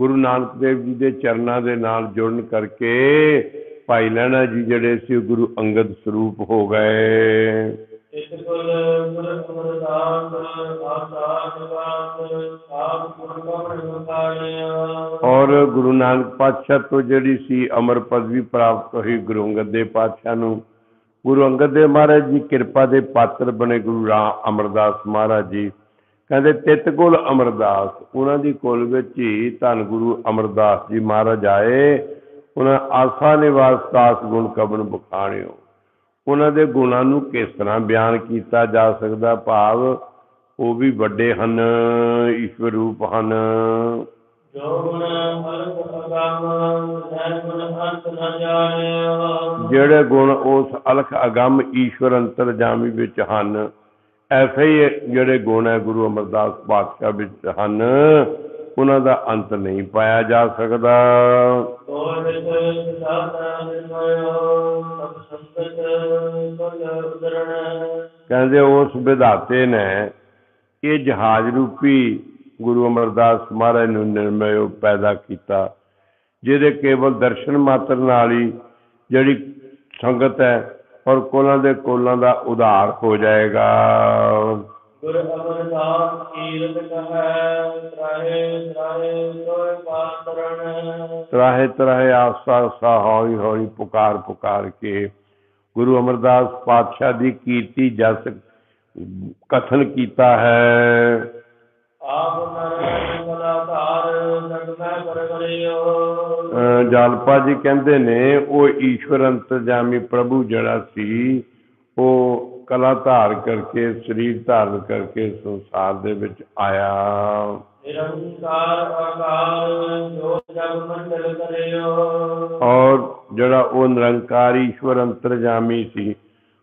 ਗੁਰੂ ਨਾਨਕ ਦੇਵ ਜੀ ਦੇ ਚਰਨਾਂ ਦੇ ਨਾਲ ਜੁੜਨ ਕਰਕੇ ਭਾਈ ਲਹਿਣਾ ਜੀ ਜਿਹੜੇ ਸੀ ਗੁਰੂ ਅੰਗਦ ਸਰੂਪ ਹੋ ਗਏ। ਔਰ ਗੁਰੂ ਨਾਨਕ ਪਾਤਸ਼ਾਹ ਤੋਂ ਜਿਹੜੀ ਸੀ ਅਮਰ ਪਦਵੀ ਪ੍ਰਾਪਤ ਹੋਈ ਗੁਰੂ ਅੰਗਦ ਦੇਵ ਪਾਤਸ਼ਾਹ ਨੂੰ। ਗੁਰੂ ਅੰਗਦ ਦੇਵ ਮਹਾਰਾਜ ਜੀ ਕਿਰਪਾ ਦੇ ਪਾਤਰ ਬਣੇ ਗੁਰੂ ਰਾਮ ਅਮਰਦਾਸ ਮਹਾਰਾਜ ਜੀ। ਕਹਿੰਦੇ, ਤਿਤ ਕੁਲ ਅਮਰਦਾਸ, ਉਹਨਾਂ ਦੀ ਕੁਲ ਵਿੱਚ ਹੀ ਧੰਨ ਗੁਰੂ ਅਮਰਦਾਸ ਜੀ ਮਹਾਰਾਜ ਆਏ। ਉਹਨਾਂ ਆਸਾ ਨਿਵਾਸ ਦਾਸ ਗੁਣ ਕਬਨ ਬਖਾਣਿਓ। ਉਹਨਾਂ ਦੇ ਗੁਣਾਂ ਨੂੰ ਕਿਸ ਤਰ੍ਹਾਂ ਬਿਆਨ ਕੀਤਾ ਜਾ ਸਕਦਾ? ਭਾਵ ਉਹ ਵੀ ਵੱਡੇ ਹਨ, ਈਸ਼ਵਰ ਰੂਪ ਹਨ। ਜੋ ਗੁਣ ਅਲਪ ਅਗੰਮ ਸਹਿ ਗੁਣ ਅੰਤ ਨ ਜਾਣਿਓ ਜਿਹੜੇ ਗੁਣ ਉਸ ਅਲਖ ਅਗੰਮ ਈਸ਼ਵਰ ਅੰਤਰਜਾਮੀ ਵਿੱਚ ਹਨ, ਐਸੇ ਹੀ ਜਿਹੜੇ ਗੁਣ ਹੈ ਗੁਰੂ ਅਮਰਦਾਸ ਪਾਤਸ਼ਾਹ ਵਿੱਚ ਹਨ, ਉਹਨਾਂ ਦਾ ਅੰਤ ਨਹੀਂ ਪਾਇਆ ਜਾ ਸਕਦਾ। ਕਹਿੰਦੇ ਉਸ ਵਿਧਾਤੇ ਨੇ, ਇਹ ਜਹਾਜ਼ ਰੂਪੀ ਗੁਰੂ ਅਮਰਦਾਸ ਮਹਾਰਾਜ ਨੂੰ ਨਿਰਮਯ ਪੈਦਾ ਕੀਤਾ ਜਿਹਦੇ ਕੇਵਲ ਦਰਸ਼ਨ ਮਾਤਰ ਨਾਲ ਹੀ ਜਿਹੜੀ ਸੰਗਤ ਹੈ ਔਰ ਕੋਲਾਂ ਦੇ ਕੋਲਾਂ ਦਾ ਉਧਾਰ ਹੋ ਜਾਏਗਾ। ਗੁਰ ਅਮਰਦਾਸ ਕੀਰਤ ਕਹੈ ਤਰਾਹੇ ਤਰਾਹੇ ਸੋਇ ਪਾਤਰਣ। ਤਰਾਹੇ ਤਰਾਹੇ ਆਸਾ ਆਸਾ ਹੌਲੀ ਹੌਲੀ ਪੁਕਾਰ ਪੁਕਾਰ ਕੇ ਗੁਰੂ ਅਮਰਦਾਸ ਪਾਤਸ਼ਾਹ ਦੀ ਕੀਰਤੀ ਜਸ ਕਥਨ ਕੀਤਾ ਹੈ। ਆਪ ਨਰ ਪਰਵਰਿਓ। ਜਾਲਪਾ ਜੀ ਕਹਿੰਦੇ ਨੇ ਉਹ ਈਸ਼ਵਰ ਅੰਤਰਜਾਮੀ ਪ੍ਰਭੂ ਜਿਹੜਾ ਸੀ ਉਹ ਕਲਾ ਧਾਰ ਕਰਕੇ ਸਰੀਰ ਧਾਰਨ ਕਰਕੇ ਸੰਸਾਰ ਦੇ ਵਿੱਚ ਆਇਆ। ਨਿਰੰਕਾਰ ਆਕਾਰ ਜੋ ਜਗ ਮੰਡਲ ਕਰਿਓ। ਔਰ ਜਿਹੜਾ ਉਹ ਨਿਰੰਕਾਰ ਈਸ਼ਵਰ ਅੰਤਰਜਾਮੀ ਸੀ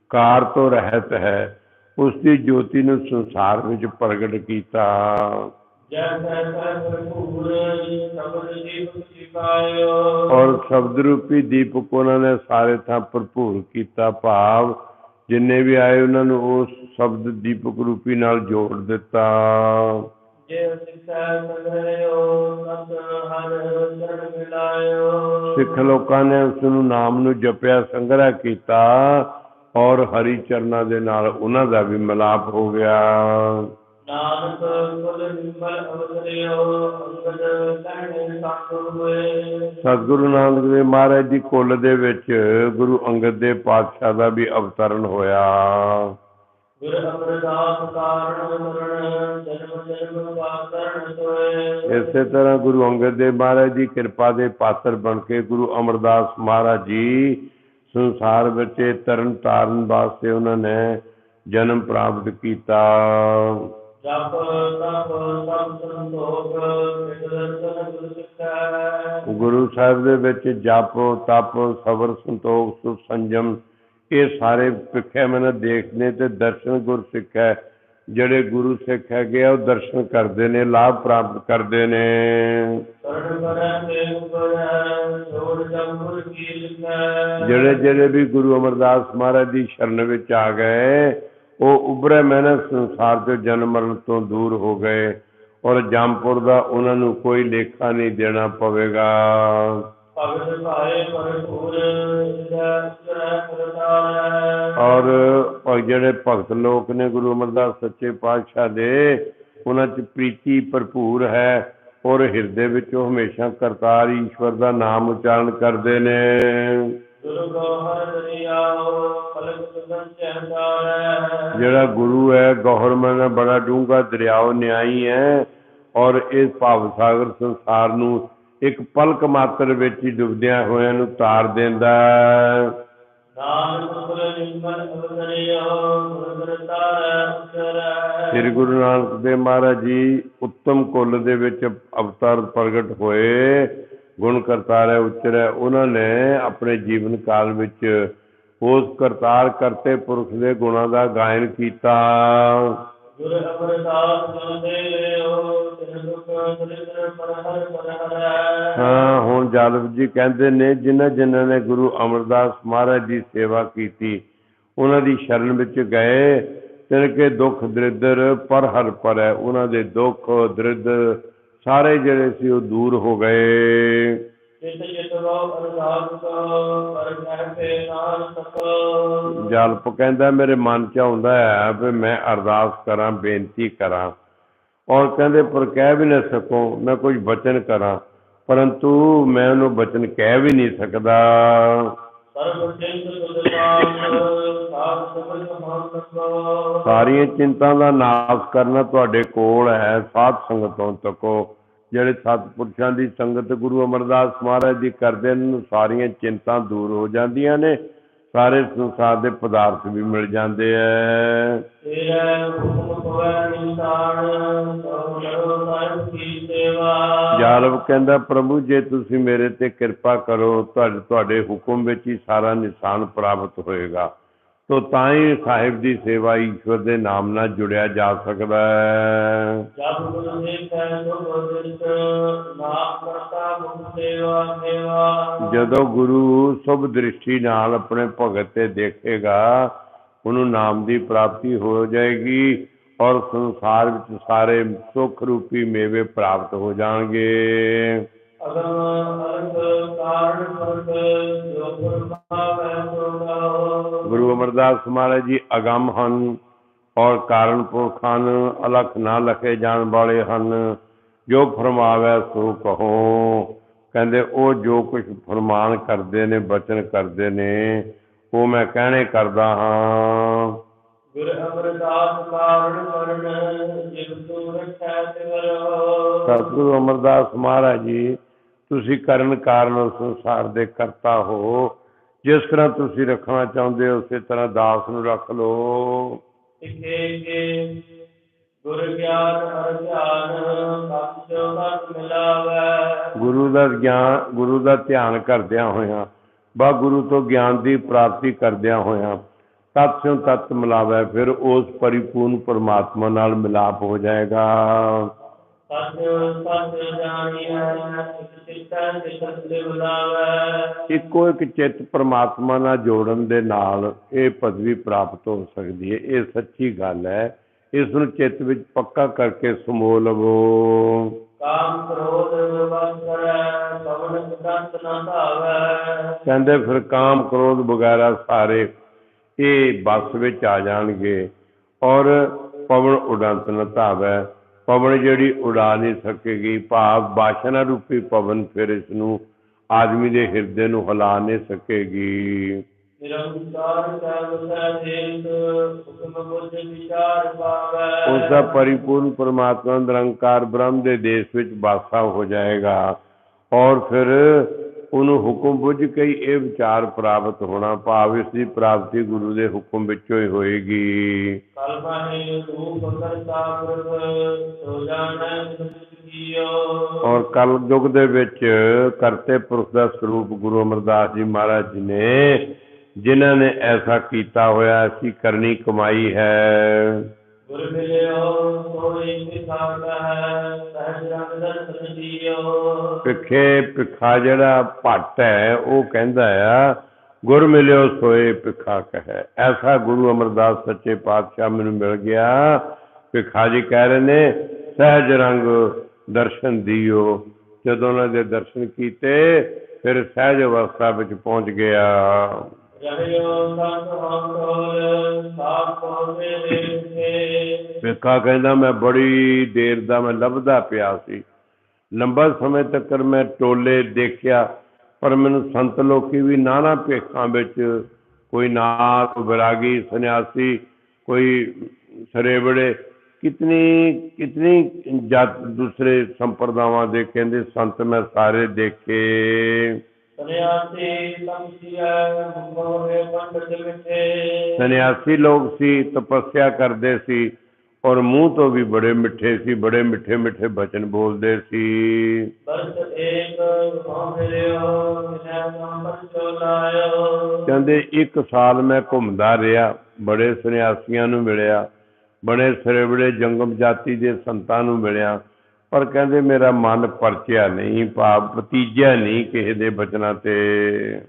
ਕਾਰ ਤੋਂ ਰਹਿਤ ਹੈ ਉਸ ਦੀ ਜੋਤੀ ਨੂੰ ਸੰਸਾਰ ਵਿੱਚ ਪ੍ਰਗਟ ਕੀਤਾ। ਔਰ ਸ਼ਬਦ ਰੂਪੀ ਦੀਪਕ ਉਹਨਾਂ ਨੇ ਸਾਰੇ ਥਾਂ ਭਰਪੂਰ ਕੀਤਾ ਭਾਵ, ਜਿੰਨੇ ਵੀ ਆਏ ਉਹਨਾਂ ਨੂੰ ਉਸ ਸ਼ਬਦ ਦੀਪਕ ਰੂਪੀ ਨਾਲ ਜੋੜ ਦਿੱਤਾ। ਸਿੱਖ ਲੋਕਾਂ ਨੇ ਉਸ ਨੂੰ ਨਾਮ ਨੂੰ ਜਪਿਆ, ਸੰਗ੍ਰਹਿ ਕੀਤਾ। ਔਰ ਹਰੀ ਚਰਨਾਂ ਦੇ ਨਾਲ ਉਹਨਾਂ ਦਾ ਵੀ ਮਿਲਾਪ ਹੋ ਗਿਆ। ਨਾਨਕ ਕੁਲ ਨਿਮਲ ਅਵਸਰਿਓ ਅੰਗਦ ਕਹਿਣੇ ਸਾਧੂ ਹੋਏ। ਸਤਿਗੁਰੂ ਨਾਨਕ ਦੇਵ ਮਹਾਰਾਜ ਦੀ ਕੁੱਲ ਦੇ ਵਿੱਚ ਗੁਰੂ ਅੰਗਦ ਦੇਵ ਪਾਤਸ਼ਾਹ ਦਾ ਵੀ ਅਵਤਰਨ ਹੋਇਆ। ਇਸੇ ਤਰ੍ਹਾਂ ਗੁਰੂ ਅੰਗਦ ਦੇਵ ਮਹਾਰਾਜ ਦੀ ਕਿਰਪਾ ਦੇ ਪਾਤਰ ਬਣ ਕੇ ਗੁਰੂ ਅਮਰਦਾਸ ਮਹਾਰਾਜ ਜੀ ਸੰਸਾਰ ਵਿੱਚ ਤਰਨ ਤਾਰਨ ਵਾਸਤੇ ਉਹਨਾਂ ਨੇ ਜਨਮ ਪ੍ਰਾਪਤ ਕੀਤਾ। ਜਪ ਤਪ ਸਭ ਸੰਤੋਖ ਨਿਰਦਰਸ਼ਨ ਗੁਰ ਸਾਹਿਬ ਦੇ ਵਿੱਚ ਜਪ ਤਪ ਸਬਰ ਸੰਤੋਖ ਸੁਖ ਸੰਜਮ ਇਹ ਸਾਰੇ ਸਿੱਖਿਆ ਮੈਨੇ ਦੇਖਨੇ ਤੇ ਦਰਸ਼ਨ ਗੁਰ ਸਿੱਖਿਆ ਜਿਹੜੇ ਗੁਰੂ ਸਿੱਖ ਹੈਗੇ ਆ, ਉਹ ਦਰਸ਼ਨ ਕਰਦੇ ਨੇ, ਲਾਭ ਪ੍ਰਾਪਤ ਕਰਦੇ ਨੇ। ਜਿਹੜੇ ਜਿਹੜੇ ਵੀ ਗੁਰੂ ਅਮਰਦਾਸ ਮਹਾਰਾਜ ਦੀ ਸ਼ਰਨ ਵਿੱਚ ਆ ਗਏ, ਉਹ ਉਭਰੇ ਮੈਨੇ ਸੰਸਾਰ ਤੋਂ ਜਨਮ ਮਰਨ ਤੋਂ ਦੂਰ ਹੋ ਗਏ। ਔਰ ਜੰਮਪੁਰ ਦਾ ਉਹਨਾਂ ਨੂੰ ਕੋਈ ਲੇਖਾ ਨਹੀਂ ਦੇਣਾ ਪਵੇਗਾ। ਭਗਤ ਭਾਏ ਭਰਪੂਰ ਜੈ ਔਰ ਜਿਹੜੇ ਭਗਤ ਲੋਕ ਨੇ ਗੁਰੂ ਅਮਰਦਾਸ ਸੱਚੇ ਪਾਤਸ਼ਾਹ ਦੇ, ਉਹਨਾਂ 'ਚ ਪ੍ਰੀਤੀ ਭਰਪੂਰ ਹੈ ਔਰ ਹਿਰਦੇ ਵਿੱਚ ਉਹ ਹਮੇਸ਼ਾ ਕਰਤਾਰ ਈਸ਼ਵਰ ਦਾ ਨਾਮ ਉਚਾਰਨ ਕਰਦੇ ਨੇ। ਗੋਹਰ ਜਿਹੜਾ ਗੁਰੂ ਹੈ ਗੌਰਮਨ ਬੜਾ ਡੂੰਘਾ ਦਰਿਆਓ ਨਿਆਈ ਹੈ ਔਰ ਇਸ ਭਾਵ ਸਾਗਰ ਸੰਸਾਰ ਨੂੰ ਇੱਕ ਪਲਕ ਮਾਤਰ ਵਿੱਚ ਹੀ ਡੁੱਬਦਿਆਂ ਹੋਇਆਂ ਨੂੰ ਤਾਰ ਦਿੰਦਾ ਸ੍ਰੀ ਗੁਰੂ ਨਾਨਕ ਦੇਵ ਮਹਾਰਾਜ ਜੀ ਉੱਤਮ ਕੁੱਲ ਦੇ ਵਿੱਚ ਅਵਤਾਰ ਪ੍ਰਗਟ ਹੋਏ ਗੁਣ ਕਰਤਾਰੈ ਉਚਰੈ। ਉਹਨਾਂ ਨੇ ਆਪਣੇ ਜੀਵਨ ਕਾਲ ਵਿੱਚ ਉਸ ਕਰਤਾਰ ਕਰਤੇ ਪੁਰਖ ਦੇ ਗੁਣਾਂ ਦਾ ਗਾਇਨ ਕੀਤਾ। ਗੁਰ ਅਮਰਦਾਸ ਗੁਰ ਦੇਵੋ, ਤਿਨ ਦੁਖ ਦਰਿਦਰ ਪਰ ਹਰ ਹਾਂ, ਹੁਣ ਜਾਦਵ ਜੀ ਕਹਿੰਦੇ ਨੇ, ਜਿਨ੍ਹਾਂ ਜਿਨ੍ਹਾਂ ਨੇ ਗੁਰੂ ਅਮਰਦਾਸ ਮਹਾਰਾਜ ਦੀ ਸੇਵਾ ਕੀਤੀ, ਉਹਨਾਂ ਦੀ ਸ਼ਰਨ ਵਿੱਚ ਗਏ, ਤਿਨ ਕੇ ਦੁੱਖ ਦਰਿਦਰ ਪਰ ਹਰ ਪਰ ਹੈ ਉਹਨਾਂ ਦੇ ਦੁੱਖ ਦਰਿਦਰ ਸਾਰੇ ਜਿਹੜੇ ਸੀ ਉਹ ਦੂਰ ਹੋ ਗਏ। ਜਲਪ ਕਹਿੰਦਾ ਮੇਰੇ ਮਨ ਚ ਆਉਂਦਾ ਹੈ ਵੀ ਮੈਂ ਅਰਦਾਸ ਕਰਾਂ ਬੇਨਤੀ ਕਰਾਂ। ਔਰ ਕਹਿੰਦੇ ਪਰ ਕਹਿ ਵੀ ਨਾ ਸਕੋ ਮੈਂ ਕੁਝ ਬਚਨ ਕਰਾਂ। ਪਰੰਤੂ ਮੈਂ ਉਹਨੂੰ ਬਚਨ ਕਹਿ ਵੀ ਨਹੀਂ ਸਕਦਾ। ਸਾਰੀਆਂ ਚਿੰਤਾ ਦਾ ਨਾਸ਼ ਕਰਨਾ ਤੁਹਾਡੇ ਕੋਲ ਹੈ ਸਾਧ ਸੰਗਤੋਂ ਤੱਕੋ। ਜਿਹੜੇ ਸਤਿਪੁਰਸ਼ਾਂ ਦੀ ਸੰਗਤ ਗੁਰੂ ਅਮਰਦਾਸ ਮਹਾਰਾਜ ਦੀ ਕਰਦੇ ਨੇ ਸਾਰੀਆਂ ਚਿੰਤਾ ਦੂਰ ਹੋ ਜਾਂਦੀਆਂ ਨੇ। ਸਾਰੇ ਸੰਸਾਰ ਦੇ ਪਦਾਰਥ ਵੀ ਮਿਲ ਜਾਂਦੇ ਐ। ਜਾਲਵ ਕਹਿੰਦਾ ਪ੍ਰਭੂ ਜੇ ਤੁਸੀਂ ਮੇਰੇ ਤੇ ਕਿਰਪਾ ਕਰੋ ਤੁਹਾਡੇ ਤੁਹਾਡੇ ਹੁਕਮ ਵਿੱਚ ਹੀ ਸਾਰਾ ਨਿਸ਼ਾਨ ਪ੍ਰਾਪਤ ਹੋਏਗਾ। ਤੋ ਤਾਂ ਹੀ ਸਾਹਿਬ ਦੀ ਸੇਵਾ ਈਸ਼ਵਰ ਦੇ ਨਾਮ ਨਾਲ ਜੁੜਿਆ ਜਾ ਸਕਦਾ ਹੈ। ਗੁਰੂ ਨਾਮ ਕਰਤਾ ਸੇਵਾ ਸੇਵਾ। ਜਦੋਂ ਗੁਰੂ ਸੁਭ ਦ੍ਰਿਸ਼ਟੀ ਨਾਲ ਆਪਣੇ ਭਗਤ ਤੇ ਦੇਖੇਗਾ ਉਹਨੂੰ ਨਾਮ ਦੀ ਪ੍ਰਾਪਤੀ ਹੋ ਜਾਏਗੀ ਔਰ ਸੰਸਾਰ ਵਿੱਚ ਸਾਰੇ ਸੁਖ ਰੂਪੀ ਮੇਵੇ ਪ੍ਰਾਪਤ ਹੋ ਜਾਣਗੇ। ਅਗਮ ਅਲੰਗ ਕਾਰਨ ਪੁਰਖ ਜੋ ਗੁਰ ਸੋ ਅਮਰਦਾਸ ਮਹਾਰਾਜ ਜੀ ਅਗੰਮ ਹਨ ਔਰ ਕਾਰਨ ਪੁਰਖ ਹਨ ਅਲਖ ਨਾ ਲਖੇ ਜਾਣ ਵਾਲੇ ਹਨ। ਜੋ ਫਰਮਾਵੇ ਸੋ ਕਹੋ। ਕਹਿੰਦੇ ਉਹ ਜੋ ਕੁਝ ਫਰਮਾਨ ਕਰਦੇ ਨੇ ਬਚਨ ਕਰਦੇ ਨੇ ਉਹ ਮੈਂ ਕਹਿਣੇ ਕਰਦਾ ਹਾਂ। ਗੁਰ ਅਮਰਦਾਸ ਕਾਰਨ ਕਰਨ ਜਿਵ ਤੂ ਰਖੈ ਤਿਵਰੋ ਸਤਿਗੁਰੂ ਅਮਰਦਾਸ ਮਹਾਰਾਜ ਜੀ ਤੁਸੀਂ ਕਰਨ ਕਾਰਨ ਸੰਸਾਰ ਦੇ ਕਰਤਾ ਹੋ ਜਿਸ ਤਰ੍ਹਾਂ ਤੁਸੀਂ ਰੱਖਣਾ ਚਾਹੁੰਦੇ ਹੋ ਉਸੇ ਤਰ੍ਹਾਂ ਦਾਸ ਨੂੰ ਰੱਖ ਲਓ। ਇਕੇ ਕੇ ਗੁਰ ਗਿਆਨ ਹਰ ਧਿਆਨ ਸਤਿ ਜੋ ਸਤ ਮਿਲਾਵੈ। ਗੁਰੂ ਦਾ ਗਿਆਨ ਗੁਰੂ ਦਾ ਧਿਆਨ ਕਰਦਿਆਂ ਹੋਇਆਂ ਬਾ ਗੁਰੂ ਤੋਂ ਗਿਆਨ ਦੀ ਪ੍ਰਾਪਤੀ ਕਰਦਿਆਂ ਹੋਇਆਂ ਤਤ ਸਿਉ ਤਤ ਮਿਲਾਵੇ ਫਿਰ ਉਸ ਪਰਿਪੂਰਨ ਪਰਮਾਤਮਾ ਨਾਲ ਮਿਲਾਪ ਹੋ ਜਾਏਗਾ। ਸਤ ਸਤ ਜਾਣੀਐ ਇਕ ਇੱਕੋ ਚਿੱਤ ਪਰਮਾਤਮਾ ਨਾਲ ਜੋੜਨ ਦੇ ਨਾਲ ਇਹ ਪਦਵੀ ਪ੍ਰਾਪਤ ਹੋ ਸਕਦੀ ਹੈ। ਇਹ ਸੱਚੀ ਗੱਲ ਹੈ। ਇਸ ਨੂੰ ਚਿੱਤ ਵਿੱਚ ਪੱਕਾ ਕਰਕੇ ਸਮੋ ਲਵੋ। ਕਾਮ ਕ੍ਰੋਧ ਵਸ ਕਰੈ ਪਵਨ ਕੁਦੰਤ ਨਾ ਧਾਵੈ ਕਹਿੰਦੇ ਫਿਰ ਕਾਮ ਕ੍ਰੋਧ ਵਗੈਰਾ ਸਾਰੇ ਇਹ ਬਸ ਵਿੱਚ ਆ ਜਾਣਗੇ ਔਰ ਪਵਨ ਉਡੰਤ ਨ ਧਾਵੈ ਪਵਨ ਜਿਹੜੀ ਉਡਾ ਨਹੀਂ ਸਕੇਗੀ ਭਾਵ ਬਾਸ਼ਨਾ ਰੂਪੀ ਪਵਨ ਫਿਰ ਇਸ ਨੂੰ ਆਦਮੀ ਦੇ ਹਿਰਦੇ ਨੂੰ ਹਿਲਾ ਨਹੀਂ ਸਕੇਗੀ। ਉਸ ਦਾ ਪਰਿਪੂਰਨ ਪਰਮਾਤਮਾ ਨਿਰੰਕਾਰ ਬ੍ਰਹਮ ਦੇ ਦੇਸ਼ ਵਿੱਚ ਵਾਸਾ ਹੋ ਜਾਏਗਾ। ਔਰ ਫਿਰ ਉਹਨੂੰ ਹੁਕਮ ਬੁੱਝ ਕੇ ਹੀ ਇਹ ਵਿਚਾਰ ਪ੍ਰਾਪਤ ਹੋਣਾ ਭਾਵ ਇਸ ਦੀ ਪ੍ਰਾਪਤੀ ਗੁਰੂ ਦੇ ਹੁਕਮ ਵਿੱਚੋਂ ਹੀ ਹੋਏਗੀ। ਸੋ ਔਰ ਕਲ ਯੁਗ ਦੇ ਵਿੱਚ ਕਰਤੇ ਪੁਰਖ ਦਾ ਸਰੂਪ ਗੁਰੂ ਅਮਰਦਾਸ ਜੀ ਮਹਾਰਾਜ ਜੀ ਨੇ ਜਿਨ੍ਹਾਂ ਨੇ ਐਸਾ ਕੀਤਾ ਹੋਇਆ ਐਸੀ ਕਰਨੀ ਕਮਾਈ ਹੈ। ਗੁਰ ਮਿਲਿਓ ਸੋਈ ਸਿਖਾਤਾ ਹੈ ਸਹਿਜ ਰੰਗ ਦਰਸ਼ਨ ਦੀਓ ਪਿੱਖੇ ਪਿੱਖਾ ਜਿਹੜਾ ਭੱਟ ਹੈ ਉਹ ਕਹਿੰਦਾ ਆ ਗੁਰ ਮਿਲਿਓ ਸੋਏ ਪਿੱਖਾ ਕਹੈ। ਐਸਾ ਗੁਰੂ ਅਮਰਦਾਸ ਸੱਚੇ ਪਾਤਸ਼ਾਹ ਮੈਨੂੰ ਮਿਲ ਗਿਆ। ਪਿੱਖਾ ਜੀ ਕਹਿ ਰਹੇ ਨੇ ਸਹਿਜ ਰੰਗ ਦਰਸ਼ਨ ਦਿਓ। ਜਦੋਂ ਉਹਨਾਂ ਦੇ ਦਰਸ਼ਨ ਕੀਤੇ ਫਿਰ ਸਹਿਜ ਅਵਸਥਾ ਵਿੱਚ ਪਹੁੰਚ ਗਿਆ। ਰਹਿਓ ਸੰਤ ਹੰਕੋਲ ਸਾਪ ਪਹੁੰਚੇ ਦੇਖੇ ਪਿੱਖਾ ਕਹਿੰਦਾ ਮੈਂ ਬੜੀ ਦੇਰ ਦਾ ਮੈਂ ਲੱਭਦਾ ਪਿਆ ਸੀ। ਲੰਬਾ ਸਮੇਂ ਤੱਕ ਮੈਂ ਟੋਲੇ ਦੇਖਿਆ ਪਰ ਮੈਨੂੰ ਸੰਤ ਲੋਕੀ ਵੀ ਨਾਨਾ ਭੇਖਾਂ ਵਿੱਚ ਕੋਈ ਨਾਥ ਵਿਰਾਗੀ ਸੰਨਿਆਸੀ ਕੋਈ ਸਰੇਬੜੇ ਕਿਤਨੀ ਕਿਤਨੀ ਜਾਤ ਦੂਸਰੇ ਸੰਪਰਦਾਵਾਂ ਦੇ ਕਹਿੰਦੇ ਸੰਤ ਮੈਂ ਸਾਰੇ ਦੇਖੇ। ਸੰਨਿਆਸੀ ਲੋਕ ਸੀ ਤਪੱਸਿਆ ਕਰਦੇ ਸੀ। ਔਰ ਮੂੰਹ ਤੋਂ ਵੀ ਬੜੇ ਮਿੱਠੇ ਸੀ ਬੜੇ ਮਿੱਠੇ ਮਿੱਠੇ ਬਚਨ ਬੋਲਦੇ ਸੀ। ਕਹਿੰਦੇ ਇੱਕ ਸਾਲ ਮੈਂ ਘੁੰਮਦਾ ਰਿਹਾ ਬੜੇ ਸੰਨਿਆਸੀਆਂ ਨੂੰ ਮਿਲਿਆ ਬੜੇ ਸਰੇਬੜੇ ਜੰਗਮ ਜਾਤੀ ਦੇ ਸੰਤਾਂ ਨੂੰ ਮਿਲਿਆ ਪਰ ਕਹਿੰਦੇ ਮੇਰਾ ਮਨ ਪਰਚਿਆ ਨਹੀਂ ਭਾਵ ਭਤੀਜਿਆ ਨਹੀਂ ਕਿਸੇ ਦੇ ਬਚਨਾਂ ਤੇ।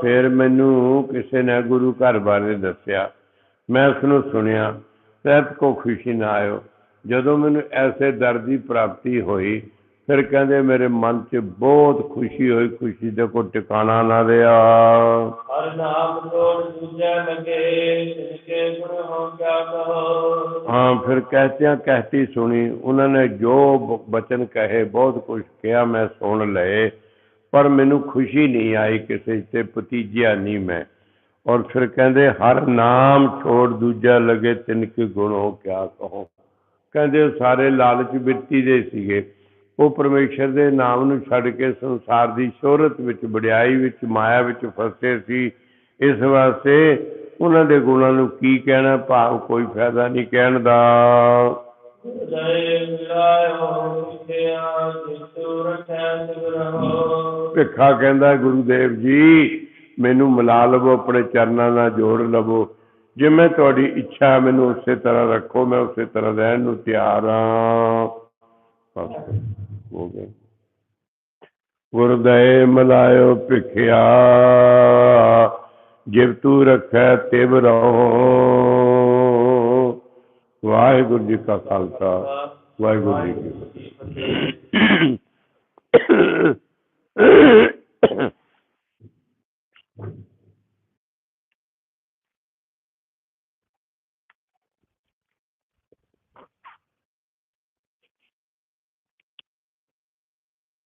ਫਿਰ ਮੈਨੂੰ ਕਿਸੇ ਨੇ ਗੁਰੂ ਘਰ ਬਾਰੇ ਦੱਸਿਆ। ਮੈਂ ਉਸ ਨੂੰ ਸੁਣਿਆ ਸਹਿਤ ਕੋ ਖੁਸ਼ੀ ਨਾ ਆਇਓ। ਜਦੋਂ ਮੈਨੂੰ ਐਸੇ ਦਰ ਦੀ ਪ੍ਰਾਪਤੀ ਹੋਈ ਫਿਰ ਕਹਿੰਦੇ ਮੇਰੇ ਮਨ 'ਚ ਬਹੁਤ ਖੁਸ਼ੀ ਹੋਈ ਖੁਸ਼ੀ ਦਾ ਕੋਈ ਟਿਕਾਣਾ ਨਾ ਰਿਹਾ। ਹਰ ਨਾਮ ਤੋੜ ਦੂਜੈ ਲਗੇ ਤਿਨਕੇ ਗੁਣ ਹੋ ਕਿਆ ਕਹੋ। ਹਾਂ ਫਿਰ ਕਹਤਿਆਂ ਕਹਿਤੀ ਸੁਣੀ ਉਹਨਾਂ ਨੇ ਜੋ ਬਚਨ ਕਹੇ ਬਹੁਤ ਕੁਝ ਕਿਹਾ ਮੈਂ ਸੁਣ ਲਏ। ਪਰ ਮੈਨੂੰ ਖੁਸ਼ੀ ਨਹੀਂ ਆਈ ਕਿਸੇ ਤੇ ਭਤੀਜਿਆ ਨਹੀਂ ਮੈਂ। ਔਰ ਫਿਰ ਕਹਿੰਦੇ ਹਰ ਨਾਮ ਛੋੜ ਦੂਜਾ ਲਗੇ ਤਿਨ ਕੇ ਗੁਣੋ ਕਿਆ ਕਹੋ। ਕਹਿੰਦੇ ਸਾਰੇ ਲਾਲਚ ਬਿਰਤੀ ਦੇ ਸੀਗੇ। ਉਹ ਪਰਮੇਸ਼ਰ ਦੇ ਨਾਮ ਨੂੰ ਛੱਡ ਕੇ ਸੰਸਾਰ ਦੀ ਸ਼ੋਹਰਤ ਵਿੱਚ, ਵਡਿਆਈ ਵਿੱਚ, ਮਾਇਆ ਵਿੱਚ ਫਸੇ ਸੀ। ਇਸ ਵਾਸਤੇ ਉਹਨਾਂ ਦੇ ਗੁਣਾਂ ਨੂੰ ਕੀ ਕਹਿਣਾ? ਭਾਵ ਕੋਈ ਫਾਇਦਾ ਨਹੀਂ ਕਹਿਣ ਦਾ। ਜੈ ਭਿੱਖਾ ਕਹਿੰਦਾ ਗੁਰੂਦੇਵ ਜੀ, ਮੈਨੂੰ ਮਿਲਾ ਲਵੋ, ਆਪਣੇ ਚਰਨਾਂ ਨਾਲ ਜੋੜ ਲਵੋ। ਜਿਵੇਂ ਤੁਹਾਡੀ ਇੱਛਾ ਮੈਨੂੰ ਉਸੇ ਤਰ੍ਹਾਂ ਰੱਖੋ, ਮੈਂ ਉਸੇ ਤਰ੍ਹਾਂ ਰਹਿਣ ਨੂੰ ਤਿਆਰ ਹਾਂ। ਬਸ ਹੋ ਗਿਆ ਗੁਰਦਏ ਮਲਾਇਓ ਭਿਖਿਆ ਜਿਵ ਤੂ ਰੱਖੈ ਤਿਵ ਰਹੋ ਵਾਹਿਗੁਰੂ ਜੀ ਕਾ ਖਾਲਸਾ ਵਾਹਿਗੁਰੂ ਜੀ ਕੀ ਫਤਿਹ